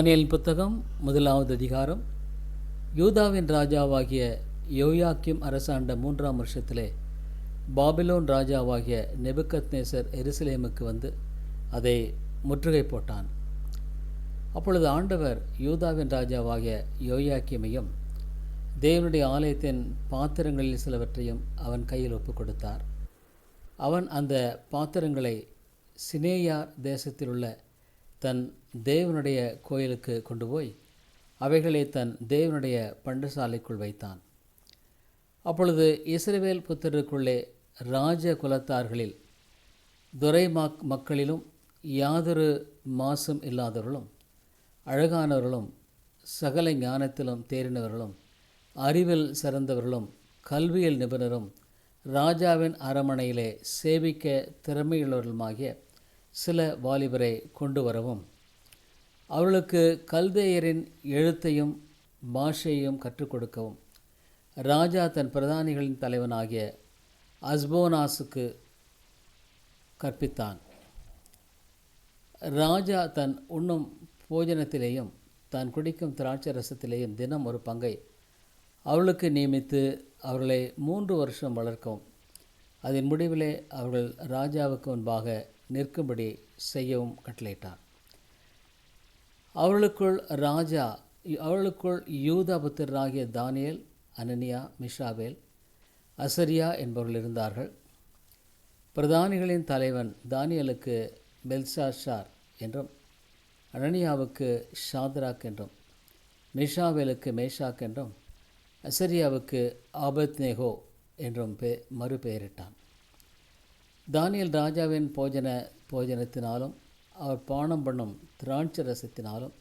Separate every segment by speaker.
Speaker 1: Daniel புத்தகம் முதலாவது அதிகாரம். யூதாவின் ராஜாவாகிய யோயாக்கிம் அரசாண்ட மூன்றாம் வருஷத்திலே பாபிலோன் ராஜாவாகிய நெபுக்கத்நேசர் எருசலேமுக்கு வந்து அதை முற்றுகை போட்டான். அப்பொழுது ஆண்டவர் யூதாவின் ராஜாவாகிய யோயாக்கியமையும் தேவனுடைய ஆலயத்தின் பாத்திரங்களில் சிலவற்றையும் அவன் கையில் ஒப்புக் கொடுத்தார். அவன் அந்த பாத்திரங்களை சினேயார் தேசத்தில் உள்ள தன் தேவனுடைய கோயிலுக்கு கொண்டு போய் அவைகளை தன் தேவனுடைய பண்டசாலைக்குள் வைத்தான். அப்பொழுது இஸ்ரவேல் புத்தருக்குள்ளே ராஜ குலத்தார்களில் துரை மக்களிலும் யாதொரு மாசும் இல்லாதவர்களும் அழகானவர்களும் சகல ஞானத்திலும் தேறினவர்களும் அறிவில் சிறந்தவர்களும் கல்வியில் நிபுணரும் ராஜாவின் அரமனையிலே சேவிக்க திறமையுள்ளவர்களுமாகிய சில வாலிபரை கொண்டு வரவும் அவர்களுக்கு கல்தேயரின் எழுத்தையும் பாஷையையும் கற்றுக் கொடுக்கவும் ராஜா தன் பிரதானிகளின் தலைவனாகிய அஸ்போனாஸுக்கு கற்பித்தான். ராஜா தன் உண்ணும் போஜனத்திலேயும் தான் குடிக்கும் திராட்சை ரசத்திலேயும் தினம் ஒரு பங்கை அவளுக்கு நியமித்து அவர்களை மூன்று வருஷம் வளர்க்கவும் அதன் முடிவிலே அவர்கள் ராஜாவுக்கு முன்பாக நிற்கும்படி செய்யவும் கட்டளையிட்டார். அவர்களுக்குள் ராஜா அவர்களுக்குள் யூதா ஆகிய தானியல் அனனியா மிஷாவேல் அசரியா என்பவர்கள் இருந்தார்கள். பிரதானிகளின் தலைவன் தானியலுக்கு பெல்சாஷார் என்றும் அனனியாவுக்கு ஷாத்ராக் என்றும் மிஷாவேலுக்கு மேஷாக் என்றும் அசரியாவுக்கு ஆபத்னேகோ என்றும் பே மறுபெயரிட்டான். தானியல் ராஜாவின் போஜன போஜனத்தினாலும் அவர் பானம் பண்ணும் திராட்சை ரசத்தினாலும்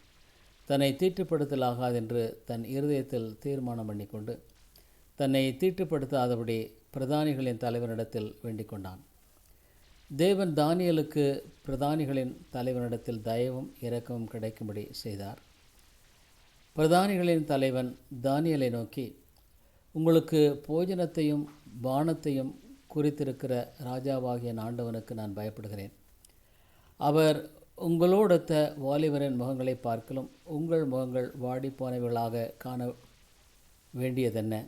Speaker 1: தன்னை தீட்டுப்படுத்தலாகாதென்று தன் இருதயத்தில் தீர்மானம் பண்ணிக்கொண்டு தன்னை தீட்டுப்படுத்தாதபடி பிரதானிகளின் தலைவனிடத்தில் வேண்டிக் கொண்டான். தேவன் தானியலுக்கு பிரதானிகளின் தலைவனிடத்தில் தயவும் இரக்கமும் கிடைக்கும்படி செய்தார். பிரதானிகளின் தலைவன் தானியலை நோக்கி உங்களுக்கு போஜனத்தையும் பானத்தையும் குறித்திருக்கிற ராஜாவாகிய ஆண்டவனுக்கு நான் பயப்படுகிறேன். அவர் உங்களோடொத்த வாலிபரின் முகங்களை பார்க்கலும் உங்கள் முகங்கள் வாடிப்போனவர்களாக காண வேண்டியதென்ன?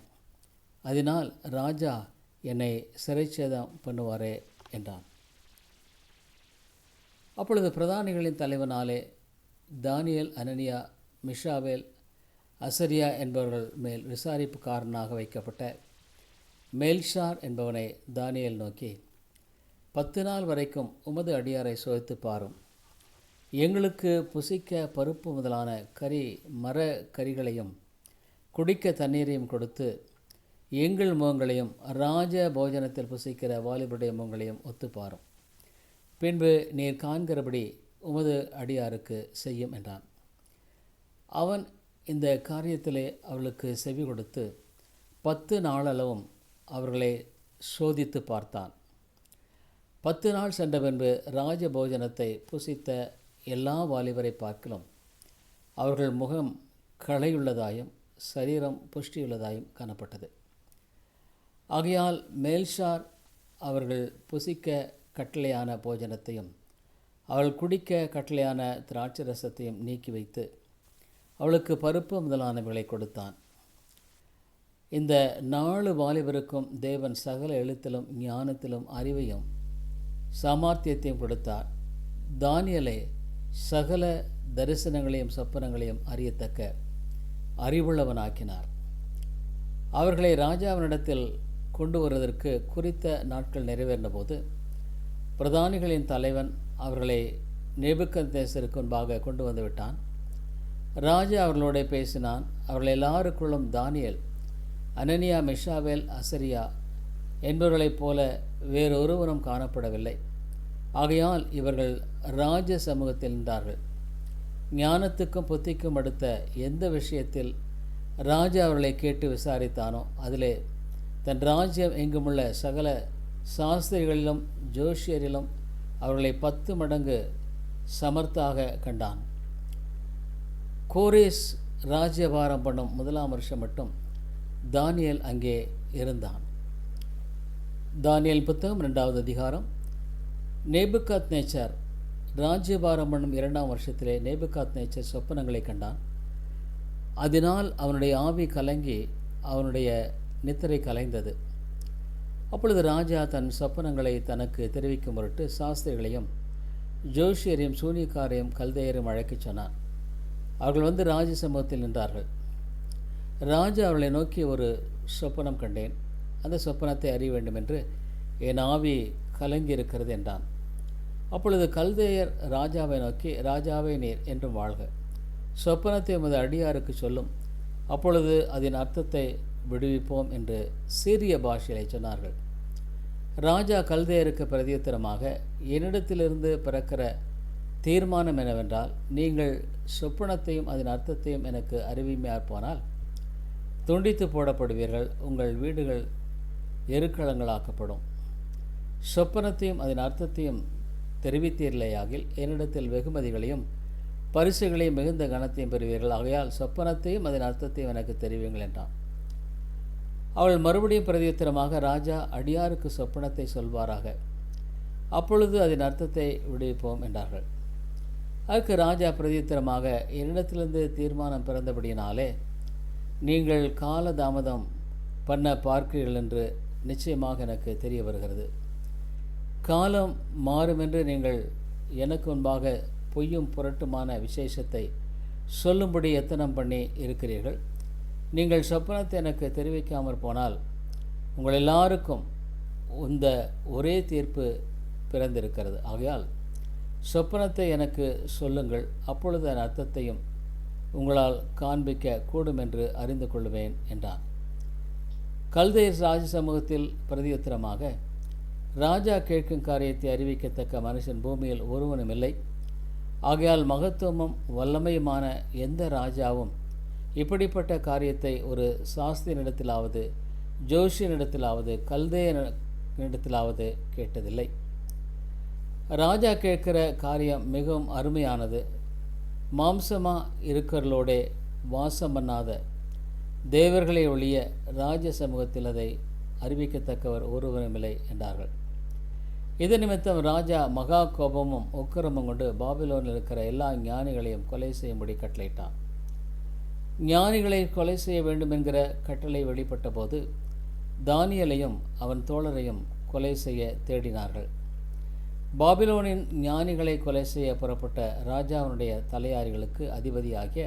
Speaker 1: அதனால் ராஜா என்னை சிறைச்சேதம் பண்ணுவாரே என்றான். அப்பொழுது பிரதானிகளின் தலைவனாலே தானியல் அனனியா மிஷாவேல் அசரியா என்பவர்கள் மேல் விசாரிப்புக்காரனாக வைக்கப்பட்ட மேல்ஷார் என்பவனை தானியல் நோக்கி பத்து நாள் வரைக்கும் உமது அடியாரை சோதித்து பாரும். எங்களுக்கு புசிக்க பருப்பு முதலான கறி மர கறிகளையும் குடிக்க தண்ணீரையும் கொடுத்து எங்கள் முகங்களையும் ராஜ போஜனத்தில் புசிக்கிற வாலிபருடைய முகங்களையும் ஒத்துப்பாரும் பின்பு நீர் காண்கிறபடி உமது அடியாருக்கு செய்யும் என்றான். அவன் இந்த காரியத்திலே அவளுக்கு செவி கொடுத்து பத்து நாளளவும் அவர்களை சோதித்து பார்த்தான். பத்து நாள் சென்ற பின்பு ராஜ போஜனத்தை புசித்த எல்லா வாலிபரை பார்க்கலும் அவர்கள் முகம் களையுள்ளதாயும் சரீரம் புஷ்டியுள்ளதாயும் காணப்பட்டது. ஆகையால் மேல்ஷார் அவர்கள் புசிக்க கட்டளையான போஜனத்தையும் அவள் குடிக்க கட்டளையான திராட்சை ரசத்தையும் நீக்கி வைத்து அவளுக்கு பருப்பு முதலானவைகளை கொடுத்தான். இந்த நாலு வாலிபருக்கும் தேவன் சகல எழுத்திலும் ஞானத்திலும் அறிவையும் சாமர்த்தியத்தையும் கொடுத்தார். தானியலை சகல தரிசனங்களையும் சொப்பனங்களையும் அறியத்தக்க அறிவுள்ளவனாக்கினார். அவர்களை ராஜாவினிடத்தில் கொண்டு வருவதற்கு குறித்த நாட்கள் நிறைவேறின போது பிரதானிகளின் தலைவன் அவர்களை நெபுக்கந்தேசருக்கு முன்பாக கொண்டு வந்து விட்டான். ராஜா அவர்களோட பேசினான் அவர்கள் எல்லாருக்குள்ளும் தானியல் அனனியா மிஷாவேல் அசரியா என்பவர்களைப் போல வேறொருவரும் காணப்படவில்லை. ஆகையால் இவர்கள் ராஜ சமூகத்தில் இருந்தார்கள் ஞானத்துக்கும் புத்திக்கும் அடுத்த எந்த விஷயத்தில் ராஜா அவர்களை கேட்டு விசாரித்தானோ அதிலே தன் ராஜ்யம் எங்குமுள்ள சகல சாஸ்திரிகளிலும் ஜோஷியரிலும் அவர்களை பத்து மடங்கு சமர்த்தாக கண்டான். கோரேஸ் ராஜ்யபாரம் பண்ணும் முதலாம் வருஷம் மட்டும் தானியல் அங்கே இருந்தான். தானியல் புத்தகம் ரெண்டாவது அதிகாரம். நேபுகாத் நேச்சர் ராஜ்யபாரம் பண்ணும் இரண்டாம் வருஷத்திலே நேபுகாத் நேச்சர் சொப்பனங்களை கண்டான். அதனால் அவனுடைய ஆவி கலங்கி அவனுடைய நித்திரை கலைந்தது. அப்பொழுது ராஜா தன் சொப்பனங்களை தனக்கு தெரிவிக்கும் பொருட்டு சாஸ்திரிகளையும் ஜோஷியரையும் சூனியக்காரையும் கல்தையரையும் அழைக்கச் சொன்னான். அவர்கள் வந்து ராஜ சமூகத்தில் நின்றார்கள். ராஜா அவர்களை நோக்கி ஒரு சொப்பனம் கண்டேன். அந்த சொப்பனத்தை அறிய வேண்டும் என்று என் ஆவி கலங்கி இருக்கிறது என்றான். அப்பொழுது கல்தேயர் ராஜாவை நோக்கி ராஜாவே நீர் என்றும் வாழ்க. சொப்பனத்தை உமது அடியாருக்கு சொல்லும். அப்பொழுது அதன் அர்த்தத்தை விடுவிப்போம் என்று சீரிய பாஷையிலே சொன்னார்கள். ராஜா கல்தேயருக்கு பிரதியுத்தரமாக என்னிடத்திலிருந்து பிறக்கிற தீர்மானம் என்னவென்றால் நீங்கள் சொப்பனத்தையும் அதன் அர்த்தத்தையும் எனக்கு அறிவிமையார் போனால் துண்டித்து போடப்படுவீர்கள். உங்கள் வீடுகள் எருக்களங்களாக்கப்படும் சொப்பனத்தையும் அதன் அர்த்தத்தையும் தெரிவித்தீர்களேயாகில் என்னிடத்தில் வெகுமதிகளையும் பரிசுகளையும் மிகுந்த கனத்தையும் பெறுவீர்கள். ஆகையால் சொப்பனத்தையும் அதன் அர்த்தத்தையும் எனக்கு தெரிவிங்கள் என்றான். அவள் மறுபடியும் பிரதியுத்தரமாக ராஜா அடியாருக்கு சொப்பனத்தை சொல்வாராக. அப்பொழுது அதன் அர்த்தத்தை விடுவிப்போம் என்றார்கள். அதற்கு ராஜா பிரதியுத்தரமாக என்னிடத்திலிருந்து தீர்மானம் பிறந்தபடியினாலே நீங்கள் காலதாமதம் பண்ண பார்க்கிறீர்கள் என்று நிச்சயமாக எனக்கு தெரிய வருகிறது. காலம் மாறும் என்று நீங்கள் எனக்கு முன்பாக பொய்யும் புரட்டுமான விசேஷத்தை சொல்லும்படி எத்தனம் பண்ணி இருக்கிறீர்கள். நீங்கள் சொப்பனத்தை எனக்கு தெரிவிக்காமற் போனால் உங்கள் எல்லாருக்கும் இந்த ஒரே தீர்ப்பு பிறந்திருக்கிறது. ஆகையால் சொப்பனத்தை எனக்கு சொல்லுங்கள். அப்பொழுது அதன் அர்த்தத்தையும் உங்களால் காண்பிக்க கூடும் என்று அறிந்து கொள்வேன் என்றான். கல்தேர் ராஜ சமூகத்தில் பிரதியுத்தரமாக ராஜா கேட்கும் காரியத்தை அறிவிக்கத்தக்க மனுஷன் பூமியில் ஒருவனும் இல்லை. ஆகையால் மகத்துவமும் வல்லமையுமான எந்த ராஜாவும் இப்படிப்பட்ட காரியத்தை ஒரு சாஸ்திரனிடத்திலாவது ஜோஷியனிடத்திலாவது கல்தேயனிடத்திலாவது கேட்டதில்லை. ராஜா கேட்கிற காரியம் மிகவும் அருமையானது. மாம்சமாக இருக்கிறவர்களோடே வாசம் பண்ணாத. தேவர்களை ஒழிய ராஜ சமூகத்தில் அதை அறிவிக்கத்தக்கவர் ஒருவருமில்லை என்றார்கள். இது நிமித்தம் ராஜா மகா கோபமும் உக்கிரமும் கொண்டு பாபிலோனில் இருக்கிற எல்லா ஞானிகளையும் கொலை செய்யும்படி கட்டளையிட்டான். ஞானிகளை கொலை செய்ய வேண்டும் என்கிற கட்டளை வெளிப்பட்ட போது தானியலையும் அவன் தோழரையும் கொலை செய்ய தேடினார்கள். பாபிலோனின் ஞானிகளை கொலை செய்ய புறப்பட்ட ராஜாவினுடைய தலையாரிகளுக்கு அதிபதியாகிய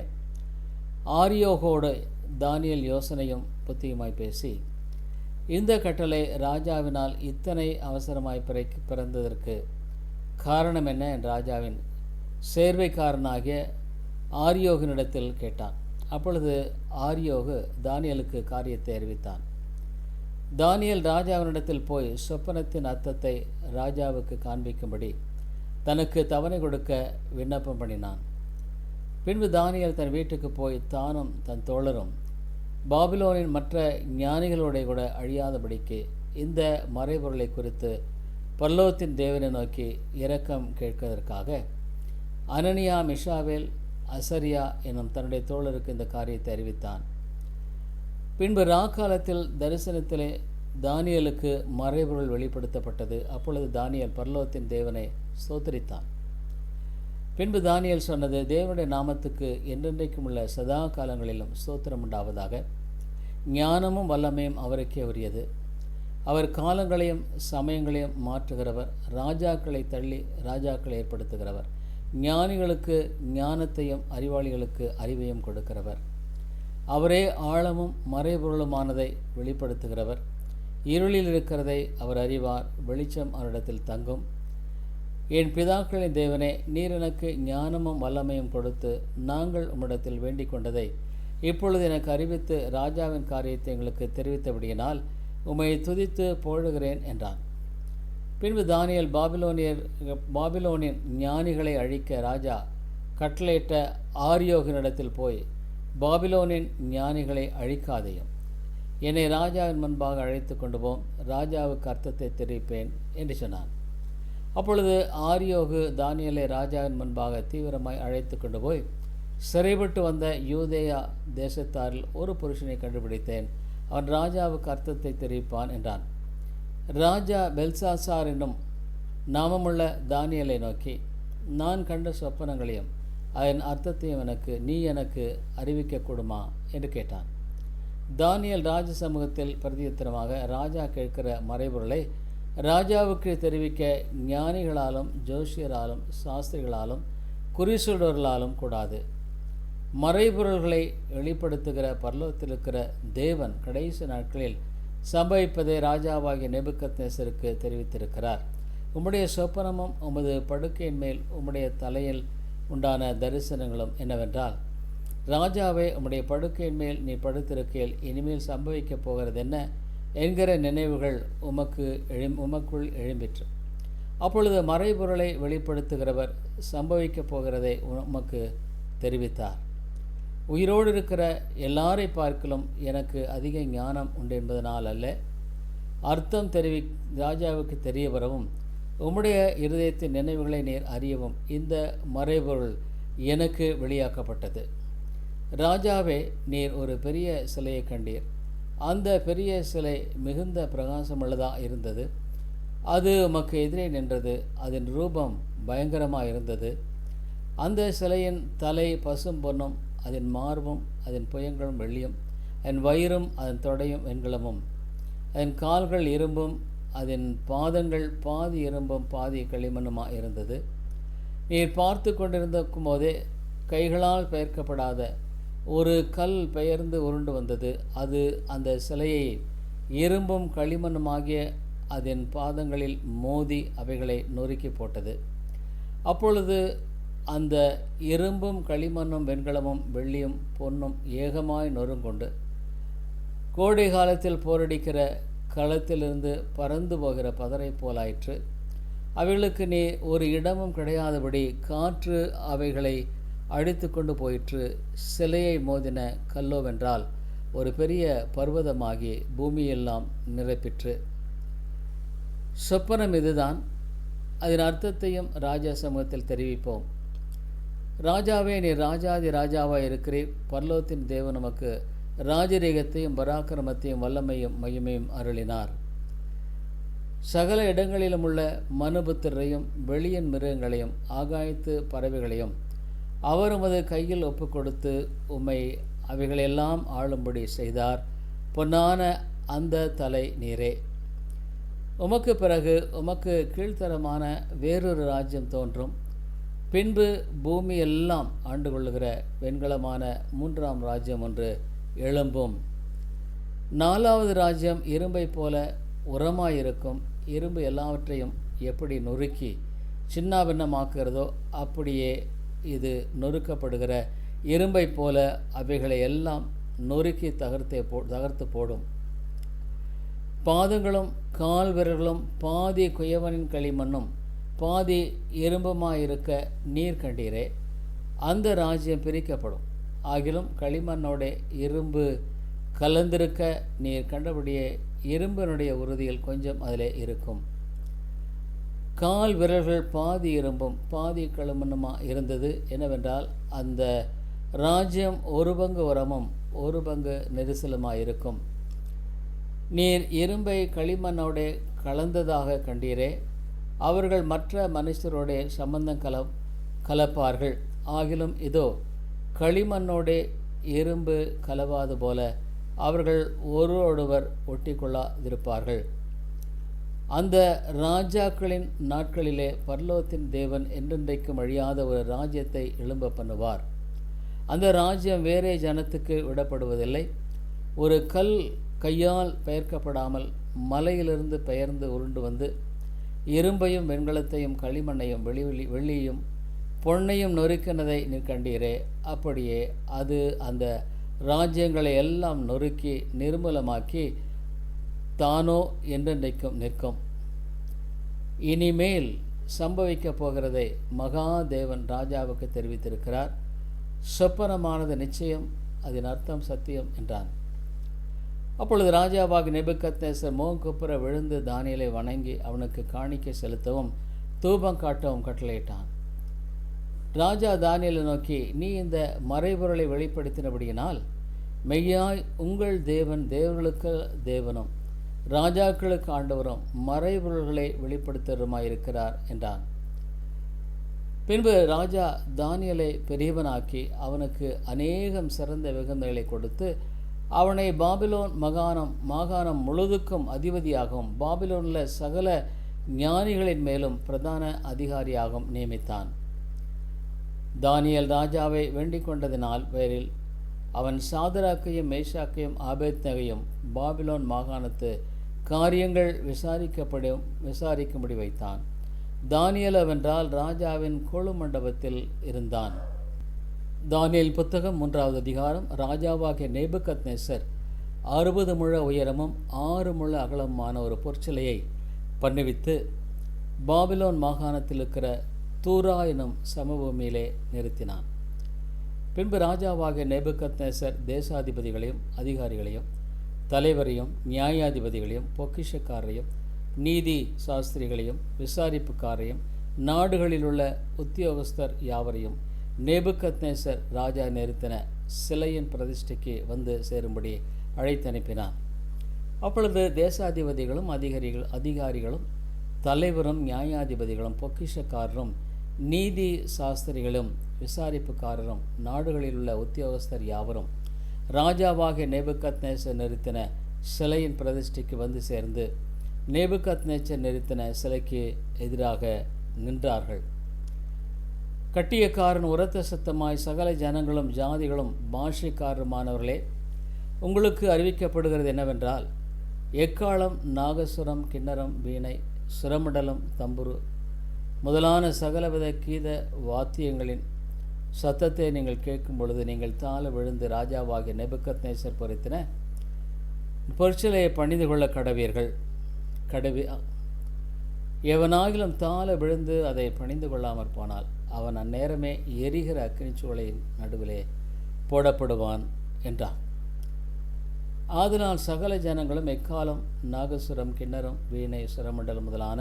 Speaker 1: ஆரியோகோடு தானியல் யோசனையும் புத்தியுமாய் பேசி இந்த கட்டளை ராஜாவினால் இத்தனை அவசரமாய் பிறை பிறந்ததற்கு காரணம் என்ன என் ராஜாவின் சேர்வைக்காரனாகிய ஆரியோகனிடத்தில் கேட்டான். அப்பொழுது ஆரியோகு தானியலுக்கு காரியத்தை அறிவித்தான். தானியல் ராஜாவினிடத்தில் போய் சொப்பனத்தின் அர்த்தத்தை ராஜாவுக்கு காண்பிக்கும்படி தனக்கு தவணை கொடுக்க விண்ணப்பம் பண்ணினான். பின்பு தானியல் தன் வீட்டுக்கு போய் தானும் தன் தோழரும் பாபிலோனின் மற்ற ஞானிகளோட கூட அழியாதபடிக்கு இந்த மறைபொருளை குறித்து பல்லோத்தின் தேவனை நோக்கி இரக்கம் கேட்பதற்காக அனனியா மிஷாவேல் அசரியா என்னும் தன்னுடைய தோழருக்கு இந்த காரியத்தை அறிவித்தான். பின்பு ராக்காலத்தில் தரிசனத்திலே தானியலுக்கு மறைபொருள் வெளிப்படுத்தப்பட்டது. அப்பொழுது தானியல் பரலோகத்தின் தேவனை சோத்தரித்தான் பின்பு தானியல் சொன்னது தேவனுடைய நாமத்துக்கு என்றென்றைக்கும் உள்ள சதா காலங்களிலும் சோத்திரம் உண்டாவதாக. ஞானமும் வல்லமையும் அவருக்கே உரியது. அவர் காலங்களையும் சமயங்களையும் மாற்றுகிறவர். ராஜாக்களை தள்ளி ராஜாக்களை ஏற்படுத்துகிறவர். ஞானிகளுக்கு ஞானத்தையும் அறிவாளிகளுக்கு அறிவையும் கொடுக்கிறவர். அவரே ஆழமும் மறைபொருளுமானதை வெளிப்படுத்துகிறவர். இருளில் இருக்கிறதை அவர் அறிவார் வெளிச்சம் அவரிடத்தில் தங்கும். என் பிதாக்களின் தேவனே நீர் எனக்கு ஞானமும் வல்லமையும் கொடுத்து நாங்கள் உம்மிடத்தில் வேண்டிக் கொண்டதை இப்பொழுது எனக்கு அறிவித்து ராஜாவின் காரியத்தை எங்களுக்கு தெரிவித்தபடியினால் உம்மை துதித்து போழுகிறேன் என்றான். பின்பு தானியல் பாபிலோனியர் பாபிலோனின் ஞானிகளை அழிக்க ராஜா கட்டளையிட்ட ஆரியோகனிடத்தில் போய் பாபிலோனின் ஞானிகளை அழிக்காதையும். என்னை ராஜாவின் முன்பாக அழைத்து கொண்டு போம் ராஜாவுக்கு அர்த்தத்தை தெரிவிப்பேன் என்று சொன்னான். அப்பொழுது ஆரியோகு தானியலை ராஜாவின் முன்பாக தீவிரமாய் அழைத்து கொண்டு போய் சிறைப்பட்டு வந்த யூதேயா தேசத்தாரில் ஒரு புருஷனை கண்டுபிடித்தேன். அவன் ராஜாவுக்கு அர்த்தத்தை தெரிவிப்பான் என்றான். ராஜா பெல்சாசார் என்னும் நாமமுள்ள தானியலை நோக்கி நான் கண்ட சொப்பனங்களையும் அதன் அர்த்தத்தையும் எனக்கு நீ எனக்கு அறிவிக்கக்கூடுமா? என்று கேட்டான். தானியல் ராஜ சமூகத்தில் பிரதித்திரமாக ராஜா கேட்கிற மறைபொருளை ராஜாவுக்கு தெரிவிக்க ஞானிகளாலும் ஜோஷியராலும் சாஸ்திரிகளாலும் குறிசொல்வர்களாலும் கூடாது. மறைபொருள்களை வெளிப்படுத்துகிற பர்லவத்தில் இருக்கிற தேவன் கடைசி நாட்களில் சம்பவிப்பதை ராஜாவாகிய நெபுக்கத்நேசருக்கு தெரிவித்திருக்கிறார். உம்முடைய சொப்பனமும் உமது படுக்கையின் மேல் உம்முடைய தலையில் உண்டான தரிசனங்களும் என்னவென்றால் ராஜாவே உம்முடைய படுக்கையின் மேல் நீ படுத்திருக்கையில் இனிமேல் சம்பவிக்கப் போகிறது என்ன என்கிற நினைவுகள் உமக்கு எழும் உமக்குள் எழும்பிற்று. அப்பொழுது மறைபொருளை வெளிப்படுத்துகிறவர் சம்பவிக்கப் போகிறதை உமக்கு தெரிவித்தார். உயிரோடு இருக்கிற எல்லாரை பார்க்கலும் எனக்கு அதிக ஞானம் உண்டு என்பதனால் அல்ல அர்த்தம் தெரிவி ராஜாவுக்கு தெரிய வரவும் உம்முடைய இருதயத்தின் நினைவுகளை நீர் அறியவும். இந்த மறைபொருள் எனக்கு வெளியாக்கப்பட்டது. ராஜாவே நீர் ஒரு பெரிய சிலையை கண்டீர். அந்த பெரிய சிலை மிகுந்த பிரகாசமுள்ளதாக இருந்தது. அது உமக்கு எதிரே நின்றது. அதன் ரூபம் பயங்கரமாக இருந்தது. அந்த சிலையின் தலை பசும் பொன்னும் அதன் மார்பும் அதன் புயங்களும் வெள்ளியும் அதன் வயிறும் அதன் தொடையும் வெண்கலமும் அதன் கால்கள் இரும்பும் அதன் பாதங்கள் பாதி இரும்பும் பாதி களிமண்ணுமாக இருந்தது. நீர் பார்த்து கொண்டிருந்திருக்கும் போதே கைகளால் பெயர்க்கப்படாத ஒரு கல் பெயர்ந்து உருண்டு வந்தது. அது அந்த சிலையை இரும்பும் களிமண்ணுமாகிய அதன் பாதங்களில் மோதி அவைகளை நொறுக்கி போட்டது. அப்பொழுது அந்த இரும்பும் களிமண்ணும் வெண்கலமும் வெள்ளியும் பொன்னும் ஏகமாய் நொறுங்கொண்டு. கோடை காலத்தில் போரடிக்கிற களத்திலிருந்து பறந்து போகிற பதரை போலாயிற்று. அவைகளுக்கு நீ ஒரு இடமும் கிடையாதபடி காற்று அவைகளை அழித்து கொண்டு போயிற்று. சிலையை மோதின கல்லோவென்றால் ஒரு பெரிய பர்வதமாகி பூமியெல்லாம் நிரப்பிற்று. சொப்பனம் இதுதான். அதன் அர்த்தத்தையும் ராஜா சமூகத்தில் தெரிவிப்போம். ராஜாவே நீ ராஜாதி ராஜாவாக இருக்கிறீர். பர்லோத்தின் தேவன் நமக்கு ராஜரீகத்தையும் பராக்கிரமத்தையும் வல்லமையும் மகிமையும் அருளினார். சகல இடங்களிலும் உள்ள மனுபுத்திரையும் வெளியின் மிருகங்களையும் ஆகாயத்து பறவைகளையும் அவர் உமது கையில் ஒப்பு கொடுத்து உம்மை அவைகளெல்லாம் ஆளும்படி செய்தார். பொன்னான அந்த தலை நீரே. உமக்கு பிறகு உமக்கு கீழ்த்தரமான வேறொரு ராஜ்யம் தோன்றும். பின்பு பூமி எல்லாம் ஆண்டு கொள்ளுகிற வெண்கலமான மூன்றாம் ராஜ்யம் ஒன்று. எழும்பும். நாலாவது ராஜ்யம் இரும்பை போல உரமாயிருக்கும். இரும்பு எல்லாவற்றையும் எப்படி நொறுக்கி சின்னாபின்னமாக்குகிறதோ அப்படியே இது நொறுக்கப்படுகிற. இரும்பை போல அவைகளை எல்லாம் நொறுக்கி தகர்த்தே போ தகர்த்து போடும். பாதங்களும் கால் விரல்களும் பாதி குயவனின் களிமண்ணும் பாதி இரும்புமாயிருக்க நீர் கண்டீரே. அந்த ராஜ்யம் பிரிக்கப்படும். ஆகிலும் களிமண்ணோட இரும்பு கலந்திருக்க நீர் கண்டபடியே இரும்பினுடைய உறுதியில் கொஞ்சம் அதில் இருக்கும். கால் விரல்கள் பாதி இரும்பும் பாதி களிமண்ணுமாக இருந்தது. என்னவென்றால் அந்த ராஜ்யம் ஒரு பங்கு உரமும் ஒரு பங்கு நெரிசலுமாக இருக்கும். நீர் இரும்பை களிமண்ணோட கலந்ததாக கண்டீரே. அவர்கள் மற்ற மனுஷரோட சம்பந்தம் கல கலப்பார்கள். ஆகிலும் இதோ களிமண்ணோடே இரும்பு கலவாது போல அவர்கள் ஒருவொருவர் ஒட்டிக்கொள்ளாதிருப்பார்கள். அந்த ராஜாக்களின் நாட்களிலே பர்லோத்தின் தேவன் என்றென்றைக்கும் அழியாத ஒரு ராஜ்யத்தை எழும்ப பண்ணுவார். அந்த ராஜ்யம் வேறே ஜனத்துக்கு விடப்படுவதில்லை. ஒரு கல் கையால் பெயர்க்கப்படாமல் மலையிலிருந்து பெயர்ந்து உருண்டு வந்து இரும்பையும் வெண்கலத்தையும் களிமண்ணையும் வெளி வெள்ளியும் பொன்னையும் நொறுக்கினதை நீ கண்டீரே. அப்படியே அது அந்த ராஜ்யங்களை எல்லாம் நொறுக்கி நிர்மூலமாக்கி தானோ என்றென்றைக்கும் நிற்கும். இனிமேல் சம்பவிக்கப் போகிறதை மகாதேவன் ராஜாவுக்கு தெரிவித்திருக்கிறார். சொப்பனமானது நிச்சயம் அதன் அர்த்தம் சத்தியம் என்றான். அப்பொழுது ராஜாவாக நெபுக்கத்நேசர் மோங்குப்புற விழுந்து தானியலை வணங்கி அவனுக்கு காணிக்கை செலுத்தவும் தூபம் காட்டவும் கட்டளையிட்டான். ராஜா தானியலை நோக்கி நீ இந்த மறைபொருளை வெளிப்படுத்தினபடியினால் மெய்யாய் உங்கள் தேவன் தேவர்களுக்கு தேவனும் ராஜாக்களுக்கு ஆண்டவரும் மறைபொருள்களை வெளிப்படுத்துவருமாயிருக்கிறார் என்றான். பின்பு ராஜா தானியலை பெரியவனாக்கி அவனுக்கு அநேகம் சிறந்த வெகுமைகளை கொடுத்து அவனை பாபிலோன் மகாணம் மாகாணம் முழுதுக்கும் அதிபதியாகவும் பாபிலோனில் சகல ஞானிகளின் மேலும் பிரதான அதிகாரியாகவும் நியமித்தான். தானியல் ராஜாவை வேண்டிக் கொண்டதினால் பேரில் அவன் சாதராக்கையும் மேஷாக்கையும் ஆபேத்னகையும் பாபிலோன் மாகாணத்து காரியங்கள் விசாரிக்கப்படும் விசாரிக்கும்படி வைத்தான். தானியல் அவென்றால் ராஜாவின் கொழு மண்டபத்தில் இருந்தான். தானியல் புத்தகம் மூன்றாவது அதிகாரம். ராஜாவாகிய நேபுகத் நெசர் அறுபது முழ உயரமும் ஆறு முழ அகலமான ஒரு பொற்சிலையை பண்ணுவித்து பாபிலோன் மாகாணத்தில் இருக்கிற தூரா எனும் சமபூமியிலே நிறுத்தினான். பின்பு ராஜாவாகிய நேபுகத் நேசர் தேசாதிபதிகளையும் அதிகாரிகளையும் தலைவரையும் நியாயாதிபதிகளையும் பொக்கிஷக்காரரையும் நீதி சாஸ்திரிகளையும் விசாரிப்புக்காரையும் நாடுகளில் உள்ள உத்தியோகஸ்தர் யாவரையும் நேபுகத் நேசர் ராஜா நிறுத்தின சிலையின் பிரதிஷ்டைக்கு வந்து சேரும்படி அழைத்தனுப்பினான். அப்பொழுது தேசாதிபதிகளும் அதிகாரிகள் அதிகாரிகளும் தலைவரும் நியாயாதிபதிகளும் பொக்கிஷக்காரரும் நீதி சாஸ்திரிகளும் விசாரிப்புக்காரரும் நாடுகளில் உள்ள உத்தியோகஸ்தர் யாவரும் ராஜாவாகிய நேபுகத் நேசர் நிறுத்தின சிலையின் பிரதிஷ்டைக்கு வந்து சேர்ந்து நேபுகத் நேச்சர் நிறுத்தின சிலைக்கு எதிராக நின்றார்கள். கட்டியக்காரன் உரத்த சத்தமாய் சகல ஜனங்களும் ஜாதிகளும் பாஷைக்காரருமானவர்களே உங்களுக்கு அறிவிக்கப்படுகிறது என்னவென்றால் எக்காலம் நாகசுரம் கிண்ணறம் வீணை சுரமண்டலம் தம்புரு முதலான சகலவித கீத வாத்தியங்களின் சத்தத்தை நீங்கள் கேட்கும் பொழுது நீங்கள் தாழ விழுந்து ராஜாவாகிய நெபுக்கத் நேசர் பொறித்தின பொற்சிலையை பணிந்து கொள்ள கடவீர்கள். கடவி எவனாகிலும் தாழ விழுந்து அதை பணிந்து கொள்ளாமற் போனால் அவன் அந்நேரமே எரிகிற அக்னிச்சூளையின் நடுவிலே போடப்படுவான் என்றான். ஆதலால் சகல ஜனங்களும் எக்காலம் நாகசுரம் கிண்ணரம் வீணை சுரமண்டலம் முதலான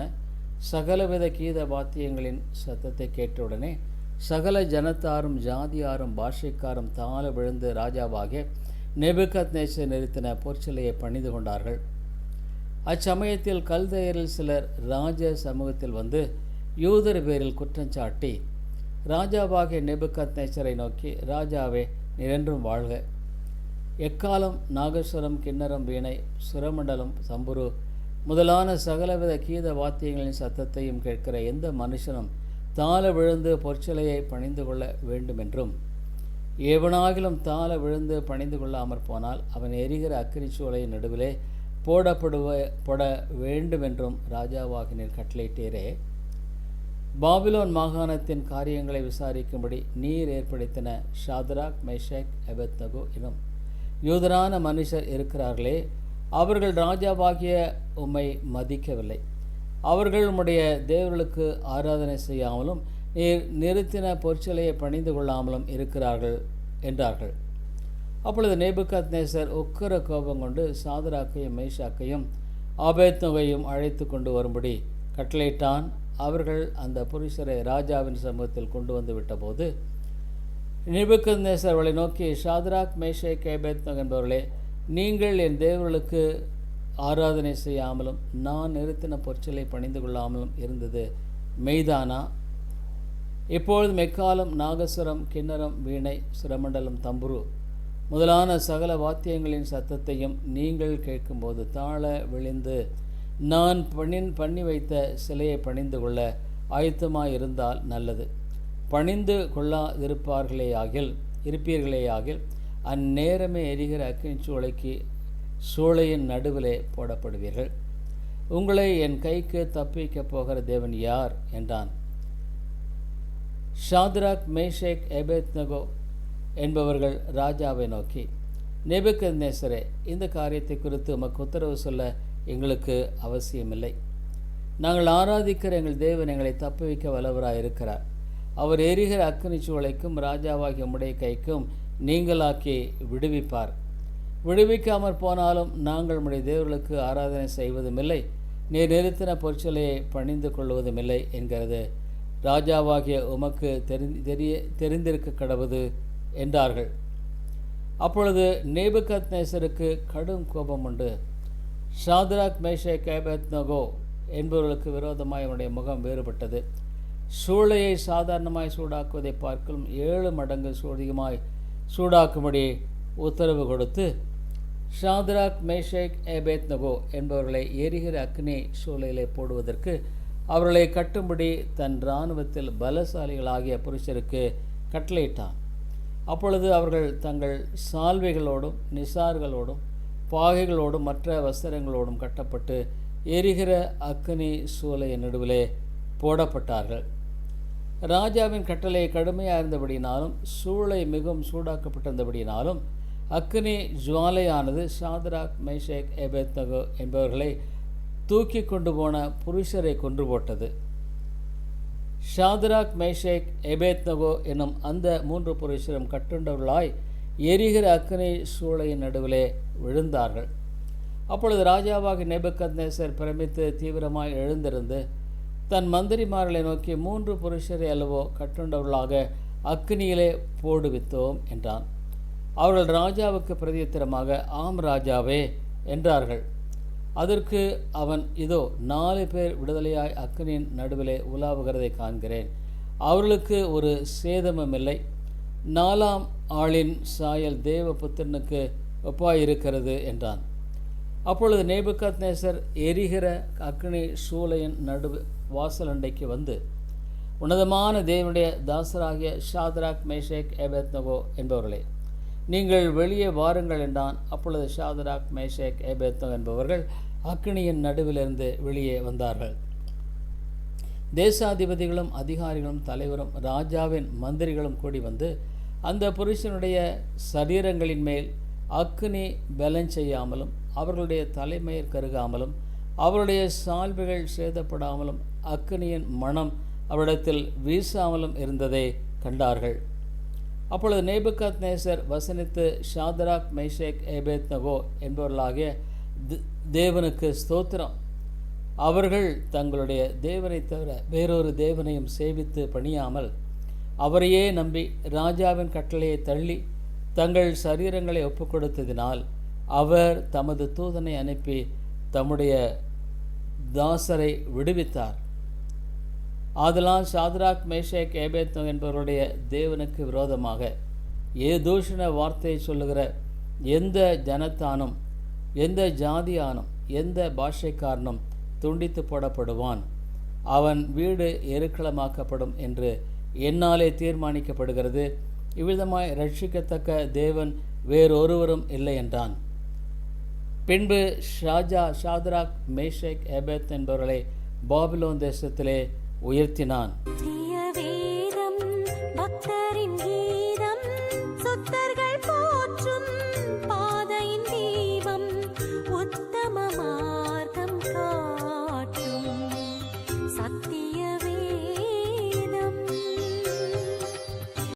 Speaker 1: சகலவித கீத வாத்தியங்களின் சத்தத்தை கேட்டவுடனே சகல ஜனத்தாரும் ஜாதியாரும் பாஷைக்காரும் தாழ விழுந்து ராஜாவாகிய நெபுகத் நேசர் நிறுத்தின பொற்சிலையை பணிந்து கொண்டார்கள். அச்சமயத்தில் கல்தையரில் சிலர் ராஜ சமூகத்தில் வந்து யூதர் பேரில் குற்றஞ்சாட்டி ராஜாவாகிய நெபுகத் நேசரை நோக்கி ராஜாவே நிரன்றும் வாழ்க. எக்காலம் நாகஸ்வரம் கிண்ணறம் வீணை சுரமண்டலம் சம்புரு முதலான சகலவித கீத வாத்தியங்களின் சத்தத்தையும் கேட்கிற எந்த மனுஷனும் தாழ விழுந்து பொற்சிலையை பணிந்து கொள்ள வேண்டுமென்றும் எவனாகிலும் தாழ விழுந்து பணிந்து கொள்ளாமற் போனால் அவன் எரிகிற அக்கினிச்சூளையின் நடுவிலே போடப்படுவ போட வேண்டுமென்றும் ராஜாவாகினர் கட்டளையிட்டீரே. பாபிலோன் மாகாணத்தின் காரியங்களை விசாரிக்கும்படி நீர் ஏற்படுத்தின ஷாதராக் மெஷேக் எபத்னகு எனும் யூதரான மனுஷர் இருக்கிறார்களே அவர்கள் ராஜாவாகிய உம்மை மதிக்கவில்லை. அவர்கள் உம்முடைய தேவர்களுக்கு ஆராதனை செய்யாமலும் நீர் நிறுத்தின பொற்சிலையை பணிந்து கொள்ளாமலும் இருக்கிறார்கள் என்றார்கள். அப்பொழுது நேபுகத் நேசர் உக்கர கோபம் கொண்டு சாதராக்கையும் மைஷாக்கையும் ஆபேத்நகையும் அழைத்து கொண்டு வரும்படி கட்டளையிட்டான். அவர்கள் அந்த புருஷரை ராஜாவின் சமூகத்தில் கொண்டு வந்து விட்டபோது நேபுகத் நேசர் அவளை நோக்கி ஷாத்ராக் மேஷே ஏபேத்நக் என்பவர்களே நீங்கள் என் தேவர்களுக்கு ஆராதனை செய்யாமலும் நான் நிறுத்தின பொற்சிலை பணிந்து கொள்ளாமலும் இருந்தது. மெய்தானா? இப்பொழுது மெக்காலம் நாகசுரம் கிண்ணரம் வீணை சுரமண்டலம் தம்புரு முதலான சகல வாத்தியங்களின் சத்தத்தையும் நீங்கள் கேட்கும்போது தாழ விழிந்து நான் பணின் பண்ணி வைத்த சிலையை பணிந்து கொள்ள ஆயத்தமாக இருந்தால் நல்லது. பணிந்து கொள்ளாதிருப்பார்களேயாகில் இருப்பீர்களேயாகில் அந்நேரமே எரிகிற அக்கினி சூளைக்கு சூளையின் நடுவிலே போடப்படுவீர்கள். உங்களை என் கைக்கு தப்பிக்கப் போகிற தேவன் யார்? என்றான். ஷாத்ராக் மேஷேக் எபேத்னகோ என்பவர்கள் ராஜாவை நோக்கி நெபுக்கத்நேசரே இந்த காரியத்தை குறித்து உமக்கு உத்தரவு சொல்ல எங்களுக்கு அவசியமில்லை. நாங்கள் ஆராதிக்கிற எங்கள் தேவன் எங்களை தப்புவிக்க வல்லவராக இருக்கிறார் அவர் எரிகிற அக்கினி சூளைக்கும் ராஜாவாகிய உம்முடைய கைக்கும் நீங்களாக்கி விடுவிப்பார். விடுவிக்காமற் போனாலும் நாங்கள் உடைய தேவர்களுக்கு ஆராதனை செய்வதுமில்லை. நீர் நிறுத்தின பொற்சலையை பணிந்து கொள்வதுமில்லை என்கிறது. ராஜாவாகிய உமக்கு தெரி தெரிய தெரிந்திருக்க கடவுது என்றார்கள். அப்பொழுது நேபுகத் நேசருக்கு கடும் கோபம் உண்டு. ஷாத்ராக் மேஷே கேபத் நகோ என்பவர்களுக்கு விரோதமாய் அவனுடைய முகம் வேறுபட்டது. சூளையை சாதாரணமாய் சூடாக்குவதை பார்க்கலும் ஏழு மடங்கு சூடியமாய் சூடாக்கும்படி உத்தரவு கொடுத்து ஷாத்ராக் மேஷேக் ஏபேத்னகோ என்பவர்களை எரிகிற அக்னி சூழலிலே போடுவதற்கு அவர்களை கட்டும்படி தன் இராணுவத்தில் பலசாலிகளாகிய புருஷருக்கு கட்டளையிட்டான். அப்பொழுது அவர்கள் தங்கள் சால்வைகளோடும் நிசார்களோடும் பாகைகளோடும் மற்ற வஸ்திரங்களோடும் கட்டப்பட்டு எரிகிற அக்னி சூளையின் நடுவிலே போடப்பட்டார்கள். ராஜாவின் கட்டளை கடுமையாக இருந்தபடினாலும் சூளை மிகவும் சூடாக்கப்பட்டிருந்தபடினாலும் அக்னி ஜுவாலையானது சாதராக் மைஷேக் எபேத்னகோ என்பவர்களை தூக்கி கொண்டு போன புருஷரை கொன்று போட்டது. ஷாத்ராக் மேஷேக் எபேத்னகோ என்னும் அந்த மூன்று புருஷரும் கட்டுண்டவர்களாய் எரிகிற அக்னி சூளையின் நடுவிலே விழுந்தார்கள். அப்பொழுது ராஜாவாக நெபுக்கத்நேசர் பிரமித்து தீவிரமாய் எழுந்திருந்து தன் மந்திரிமார்களை நோக்கி மூன்று புருஷரை அல்லவோ கட்டுண்டவர்களாக அக்னியிலே போடுவித்தோம் என்றான். அவர்கள் ராஜாவுக்கு பிரதியுத்தரமாக ஆம் ராஜாவே என்றார்கள். அதற்கு அவன் இதோ நாலு பேர் விடுதலையாய் அக்னியின் நடுவிலே உலாவுகிறதை காண்கிறேன். அவர்களுக்கு ஒரு சேதமும் இல்லை நாலாம் ஆளின் சாயல் தேவபுத்திரனுக்கு ஒப்பாயிருக்கிறது என்றான். அப்பொழுது நேபுகத் நேசர் எரிகிற அக்னி சூளையின் வாசல் அண்டைக்கு வந்து உன்னதமான தேவனுடைய தாசராகிய ஷாத்ராக் மேஷேக் ஏபேத்னகோ என்பவர்களே நீங்கள் வெளியே வாருங்கள் என்றான். அப்பொழுது ஷாதராக் மேஷேக் ஏபேத்தோ என்பவர்கள் அக்னியின் நடுவிலிருந்து வெளியே வந்தார்கள். தேசாதிபதிகளும் அதிகாரிகளும் தலைவரும் ராஜாவின் மந்திரிகளும் கூடி வந்து அந்த புருஷனுடைய சரீரங்களின் மேல் அக்னி பலன் செய்யாமலும் அவர்களுடைய தலைமயிர் கருகாமலும் அவருடைய சால்வைகள் சேதப்படாமலும் அக்னியின் மனம் அவரிடத்தில் வீசாமலும் இருந்ததை கண்டார்கள். அப்பொழுது நேபுகாத் நேசர் வசனித்து ஷாதராக் மெய்ஷேக் ஏபேத் நகோ என்பவர்களாகிய தேவனுக்கு ஸ்தோத்திரம். அவர்கள் தங்களுடைய தேவனை தவிர வேறொரு தேவனையும் சேவித்து பணியாமல் அவரையே நம்பி ராஜாவின் கட்டளையை தள்ளி தங்கள் சரீரங்களை ஒப்புக்கொடுத்ததினால் அவர் தமது தூதனை அனுப்பி தம்முடைய தாசரை விடுவித்தார். ஆதலால் ஷாத்ராக் மேஷேக் ஏபேத்தோ என்பவருடைய தேவனுக்கு விரோதமாக ஏ வார்த்தையை சொல்லுகிற எந்த ஜனத்தானும் எந்த ஜாதியானும் எந்த பாஷைக்காரனும் துண்டித்து போடப்படுவான். அவன் வீடு எருக்களமாக்கப்படும் என்று என்னாலே தீர்மானிக்கப்படுகிறது. இவ்விதமாய் ரட்சிக்கத்தக்க தேவன் வேறொருவரும் இல்லை என்றான். பின்பு ஷாஜா ஷாத்ராக் மேஷேக் ஏபேத் என்பவர்களை பாபிலோன் தேசத்திலே உயர்த்தினான்.